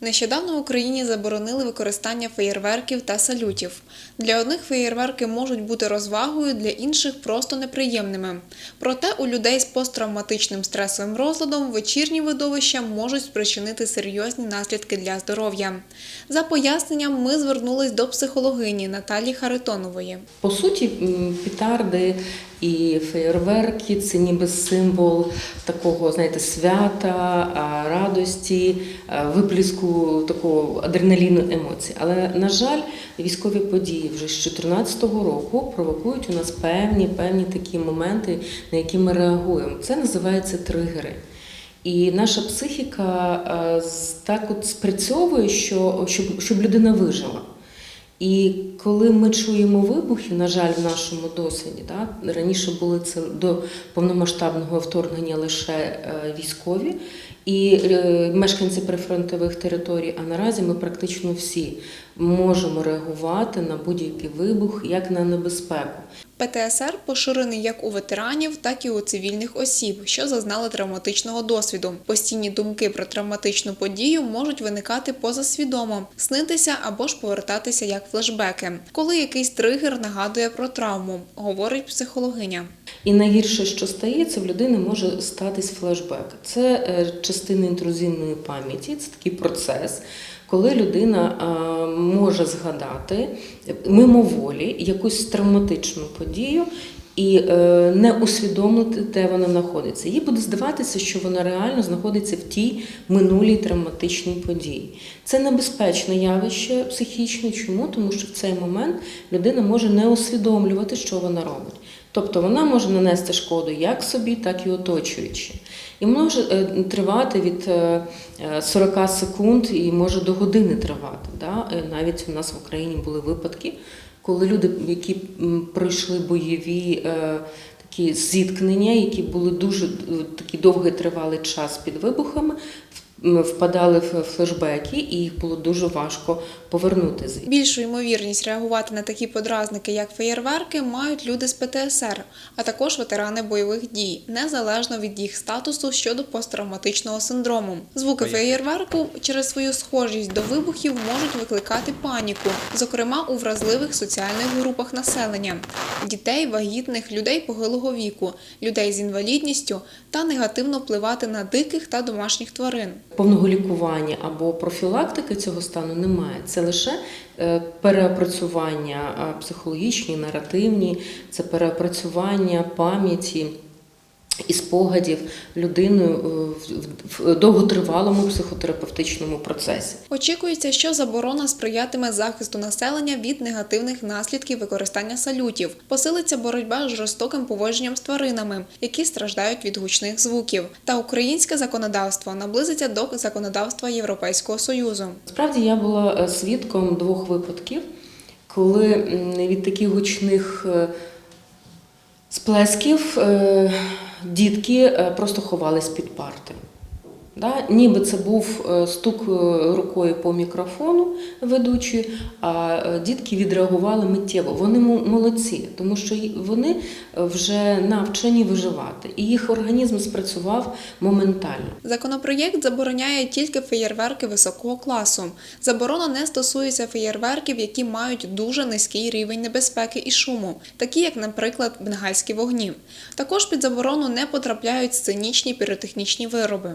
Нещодавно в Україні заборонили використання феєрверків та салютів. Для одних феєрверки можуть бути розвагою, для інших просто неприємними. Проте у людей з посттравматичним стресовим розладом вечірні видовища можуть спричинити серйозні наслідки для здоров'я. За поясненням ми звернулись до психологині Наталії Харитонової. По суті, петарди і феєрверки це ніби символ такого, знаєте, свята, радості, випліску такого адреналіну емоцій. Але, на жаль, військові події вже з 2014 року провокують у нас певні, певні такі моменти, на які ми реагуємо. Це називається тригери. І наша психіка так от спрацьовує, що, щоб, щоб людина вижила. І коли ми чуємо вибухи, на жаль, в нашому досвіді, да, раніше були це до повномасштабного вторгнення лише е, військові і е, мешканці прифронтових територій, а наразі ми практично всі можемо реагувати на будь-який вибух як на небезпеку. ПТСР поширений як у ветеранів, так і у цивільних осіб, що зазнали травматичного досвіду. Постійні думки про травматичну подію можуть виникати позасвідомо, снитися або ж повертатися як флешбеки, коли якийсь тригер нагадує про травму, говорить психологиня. І найгірше, що стається, в людини може статись флешбек. Це е, частина інтрузивної пам'яті, це такий процес, коли людина е, може згадати мимоволі якусь травматичну подію. І е, не усвідомити, де вона знаходиться. Їй буде здаватися, що вона реально знаходиться в тій минулій травматичній події. Це небезпечне явище психічне. Чому? Тому що в цей момент людина може не усвідомлювати, що вона робить. Тобто вона може нанести шкоду як собі, так і оточуючи. І може е, тривати від е, е, 40 секунд і може до години тривати. Навіть у нас в Україні були випадки, коли люди, які пройшли бойові е, такі зіткнення, які були дуже такий довгий тривалий час під вибухами, впадали в флешбеки, і їх було дуже важко повернути. Більшу ймовірність реагувати на такі подразники, як феєрверки, мають люди з ПТСР, а також ветерани бойових дій, незалежно від їх статусу щодо посттравматичного синдрому. Звуки феєрверку через свою схожість до вибухів можуть викликати паніку, зокрема у вразливих соціальних групах населення дітей, вагітних, людей похилого віку, людей з інвалідністю та негативно впливати на диких та домашніх тварин. Повного лікування або профілактики цього стану немає. Це лише е, переопрацювання е, психологічні, наративні, це переопрацювання пам'яті і спогадів людиною е, в- довготривалому психотерапевтичному процесі. Очікується, що заборона сприятиме захисту населення від негативних наслідків використання салютів, посилиться боротьба з жорстоким поводженням з тваринами, які страждають від гучних звуків. Та українське законодавство наблизиться до законодавства Європейського союзу. Справді я була е, свідком двох випадків, коли від таких гучних сплесків е, дітки е, просто ховались під парти. Да? Ніби це був е, стук е, рукою по мікрофону ведучої, а е, дітки відреагували миттєво. Вони мо- молодці, тому що вони вже навчені виживати, і їх організм спрацював моментально. Законопроєкт забороняє тільки феєрверки високого класу. Заборона не стосується феєрверків, які мають дуже низький рівень небезпеки і шуму, такі як, наприклад, бенгальські вогні. Також під заборону не потрапляють сценічні піротехнічні вироби.